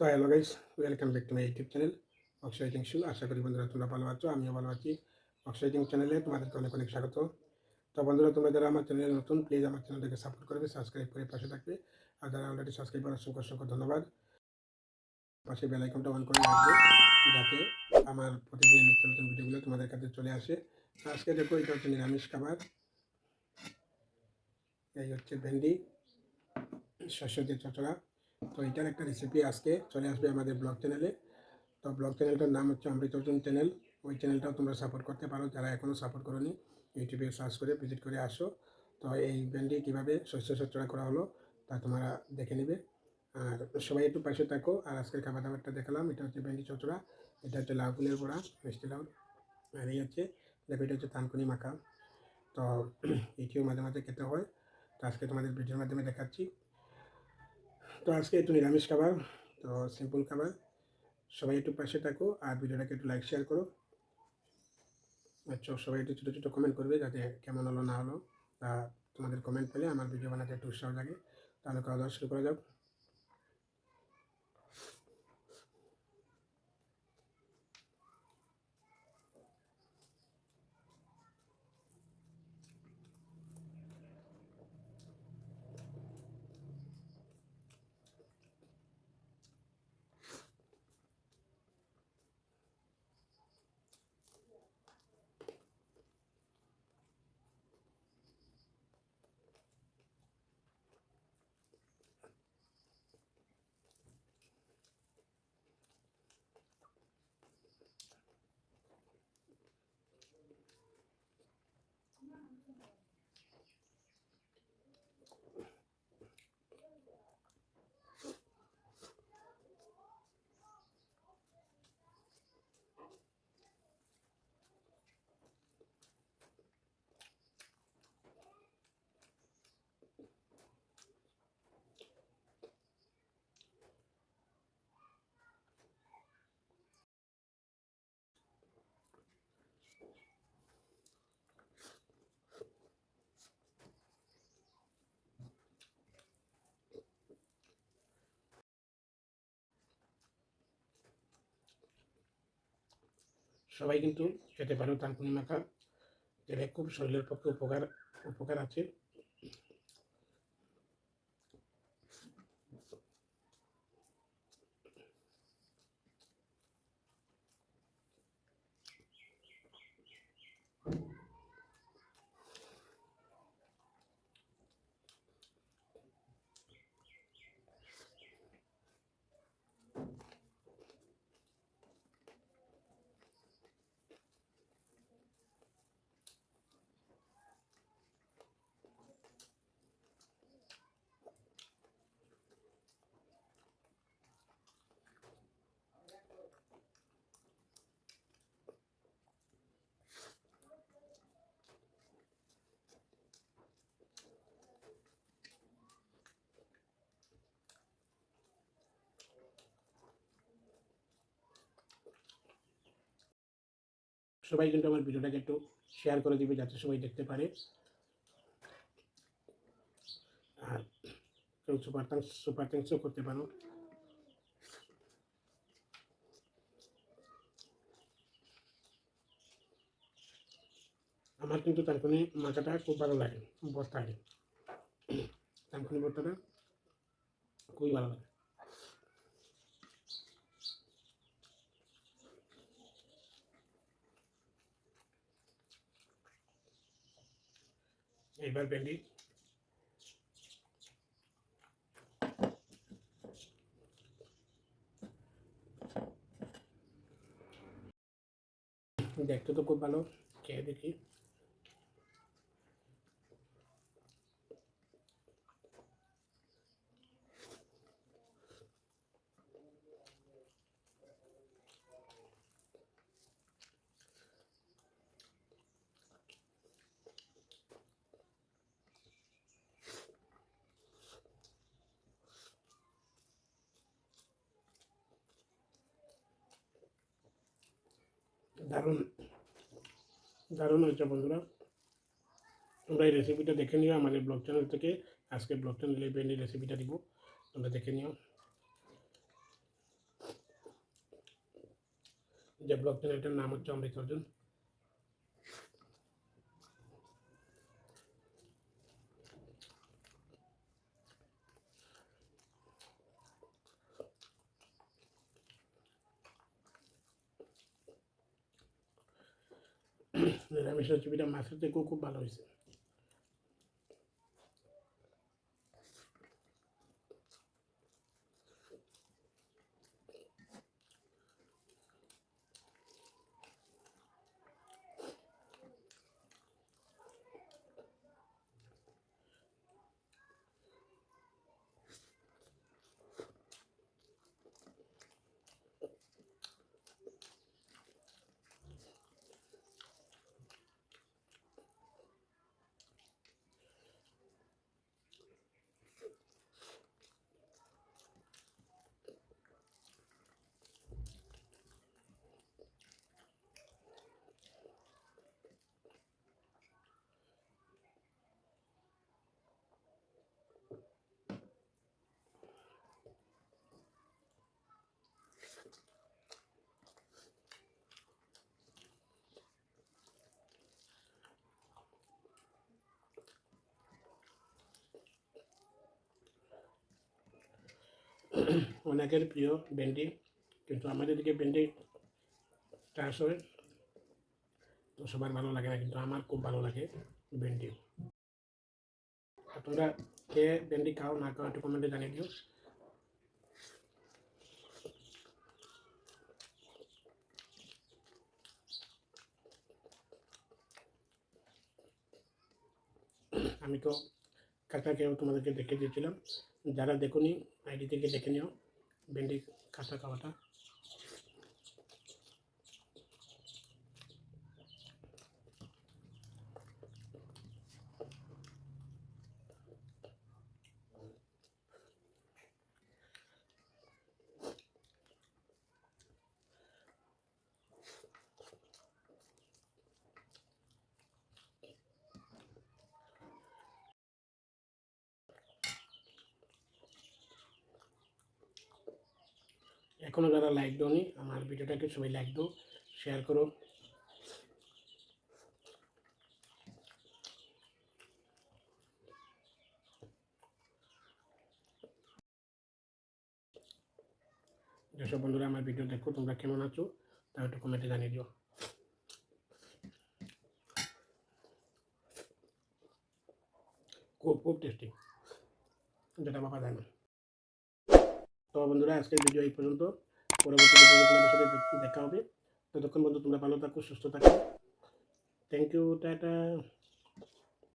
তো hello guys welcome back to my YouTube channel exciting শু আশা করি বন্ধুরা তোমরা ভালো আছো, আমিও ভালো আছি। অক্সাইটিং চ্যানেলে তোমাদেরকে অনেক অনেক স্বাগত। তো বন্ধুরা, তোমরা যারা আমার চ্যানেলে নতুন প্লিজ আমার চ্যানেলটাকে সাপোর্ট করবে সাবস্ক্রাইব করে পাশে থাকবে। আর যারা অলরেডি সাবস্ক্রাইব করার অসংখ্য অসংখ্য ধন্যবাদ। পাশে বেল আইকনটা অন করে রাখবে, যাতে আমার প্রতিদিন নিত্য নতুন ভিডিওগুলো তোমাদের কাছে চলে আসে। আজকে দেখো, এটা হচ্ছে নিরামিষ খাবার। এই হচ্ছে ভেন্ডি দিয়ে চচড়া তো এটার একটা রেসিপি আজকে চলে আসবে আমাদের ব্লগ চ্যানেলে তো ব্লগ চ্যানেলটার নাম হচ্ছে অমৃত অর্জুন চ্যানেল ওই চ্যানেলটাও তোমরা সাপোর্ট করতে পারো, যারা এখনও সাপোর্ট করোনি ইউটিউবে সার্চ করে ভিজিট করে আসো। তো এই ব্যান্ডি কীভাবে শস্য চচড়া করা হলো, তা তোমরা দেখে নেবে। আর সবাই একটু পাশে থাকো, আর আজকের খাবার দাবারটা দেখালাম। এটা হচ্ছে ভেন্ডি চচড়া, এটা হচ্ছে লাউ ফুলের বড়া, মিষ্টি লাউ। আর এই হচ্ছে, দেখো এটা হচ্ছে থানকুনি মাখা। তো এটিও মাঝে মাঝে খেতে হয়। তো আজকে তোমাদের ভিডিওর মাধ্যমে দেখাচ্ছি। তো আজকে একটু নিরামিষ খাবার, তো সিম্পল খাবার। সবাই একটু পাশে থাকো আর ভিডিওটাকে একটু লাইক শেয়ার করো। আচ্ছা সবাই একটু ছোটো ছোটো কমেন্ট করবে যাতে কেমন হলো না হলো। তা তোমাদের কমেন্ট পেলে আমার ভিডিও বানাতে একটু উৎসাহ লাগে। তাহলে খাওয়া দাওয়া শুরু করা যাক। সবাই কিন্তু খেতে পারো তানকুনি মাখা এটা খুব শরীরের পক্ষে উপকার উপকার আছে। সবাই কিন্তু আমার ভিডিওটাকে একটু শেয়ার করে দিবে যাতে সবাই দেখতে পারে। আর কেউ সুপার থ্যাঙ্কস সুপার থ্যাঙ্কসও করতে পারো। আমার কিন্তু তানকুনি মাথাটা খুব ভালো লাগে বর্তাকে তানকুনি বর্তাটা খুবই ভালো লাগে। এইবার ভেন্ডি দেখতে তো খুব ভালো খেয়ে দেখি। দারুণ দারুণ হয়েছে বন্ধুরা। তোমরা এই রেসিপিটা দেখে নিও আমাদের ব্লগ চ্যানেল থেকে। আজকে ব্লগ চ্যানেলে ভেন্ডি রেসিপিটা দিব, তোমরা দেখে নিও। যে ব্লগ চ্যানেলটার নাম হচ্ছে অমৃত অর্জুন। নিরামিষ ছবিটা মাছের থেকেও খুব ভালো হয়েছে। অনেকের প্রিয় ভেন্ডি কিন্তু আমাদের দিকে ভেন্ডি চাষ হয়, তো সবার ভালো লাগে না, কিন্তু আমার খুব ভালো লাগে ভেন্ডি তোমরা কে ভেন্ডি খাও, না খাও, একটু কমেন্টে জানিয়ে দিও। আমি তো খেয়েও তোমাদেরকে দেখে দিয়েছিলাম, যারা দেখুনি আইডি থেকে দেখে নিও। ভেন্ডি কাঁচা খাওয়াটা এখনও যারা লাইক দাওনি আমার ভিডিওটাকে সবাই লাইক দাও শেয়ার করো। যেসব বন্ধুরা, আমার ভিডিও দেখো, তোমরা কেমন আছো? তা একটু কমেন্টে জানিয়ে দিও। খুব খুব টেস্টি যেটা বাবা জানে তো বন্ধুরা, আজকের ভিডিও এই পর্যন্ত। পরবর্তী ভিডিও তোমাদের সাথে দেখা হবে। ততক্ষণ পর্যন্ত তোমরা ভালো থাকো, সুস্থ থাকো। Thank you tata.